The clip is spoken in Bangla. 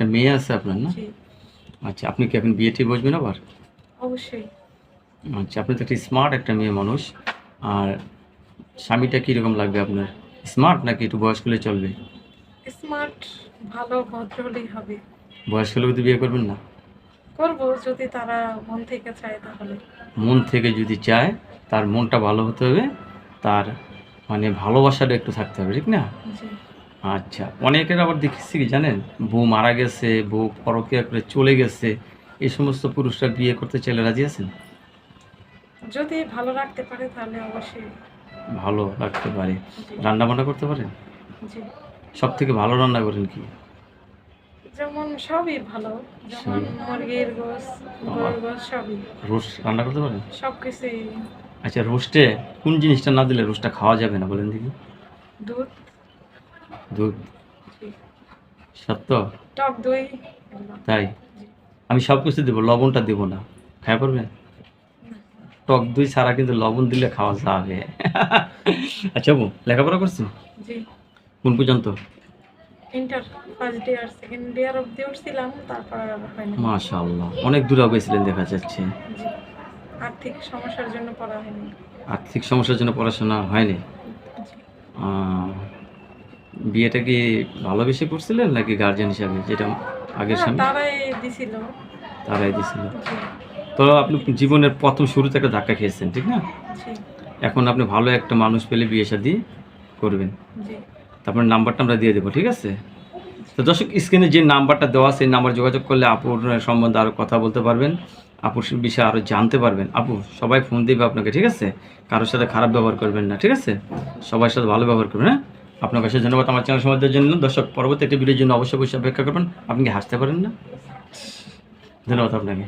একটা মেয়ে আছে আপনার না? আচ্ছা আপনি কি এখন বিয়েটি বসবেন আবার? অবশ্যই। আচ্ছা আপনি তো একটা স্মার্ট একটা মেয়ে মানুষ। আর স্বামীটা কীরকম লাগবে আপনার? স্মার্ট নাকি একটু বয়স্ক হলে চলবে? স্মার্ট ভালো ভদ্র হলেই হবে। বয়স্ক হলেও তো বিয়ে করবেন না? করব যদি তারা মন থেকে চায় তাহলে। মন থেকে যদি চায় তার মনটা ভালো হতে হবে। তার মানে ভালোবাসাটা একটু থাকতে হবে ঠিক না? জি। আচ্ছা অনেকের আবার দেখেছি কি জানেন? বউ মারা গেছে বউ পরকিয়া করে চলে গেছে এই সমস্ত পুরুষরা বিয়ে করতে চাইলে রাজি আছেন? যদি ভালো রাখতে পারে তাহলে অবশ্যই। ভালো রাখতে পারে। রান্না বান্না করতে পারেন? জি। সব থেকে ভালো রান্না করেন কি? যেমন সবই ভালো যেমন মুরগির গোস গরুর গোস সবই। রোস্ট রান্না করতে পারেন? সব কিছুই আচ্ছা রোস্টে কোন জিনিসটা না দিলে রোস্টটা খাওয়া যাবে না বলেন দেখি। দুধ। দুধ সত্য টক দই। তাই? আমি সব কিছু দেবো লবণটা দেবো না। খাই পারবেন টক দই ছাড়া কিন্তু লবণ দিলে খাওয়া যাবে। আচ্ছা বউ লেখাপড়া করছেন? জি। কোন পর্যন্ত? Inter first year second year অবধি উঠছিলাম তারপর হয়নি মাশাআল্লাহ অনেক দূরে গেছিলেন দেখা যাচ্ছে। আর্থিক সমস্যার জন্য পড়া হয়নি। আর্থিক সমস্যার জন্য পড়াশোনা হয়নি? বিয়েটা কি ভালোবেসে করছিলেন নাকি গার্জিয়ান হিসাবে? যেটা আগের স্বামী তারাই দিছিল। তারাই দিছিল। তো আপনি জীবনের প্রথম শুরুতে একটা ধাক্কা খেয়েছেন ঠিক না? এখন আপনি ভালো একটা মানুষ পেলে বিয়ে শাদী করবেন। তারপর নাম্বারটা আমরা দিয়ে দেবো ঠিক আছে? তো দর্শক স্ক্রিনে যে নাম্বারটা দেওয়া সেই নাম্বার যোগাযোগ করলে আপুর সম্বন্ধে আরও কথা বলতে পারবেন আপুর বিষয়ে আরও জানতে পারবেন। আপু সবাই ফোন দেবে আপনাকে ঠিক আছে? কারোর সাথে খারাপ ব্যবহার করবেন না ঠিক আছে? সবার সাথে ভালো ব্যবহার করবেন হ্যাঁ? আপনার কাছে ধন্যবাদ আমার চ্যানেল সমাজের জন্য। দর্শক, পরবর্তী একটি ভিডিওর জন্য অবশ্যই অবশ্যই অপেক্ষা করবেন। আপনি কি হাসতে পারেন না? ধন্যবাদ আপনাকে।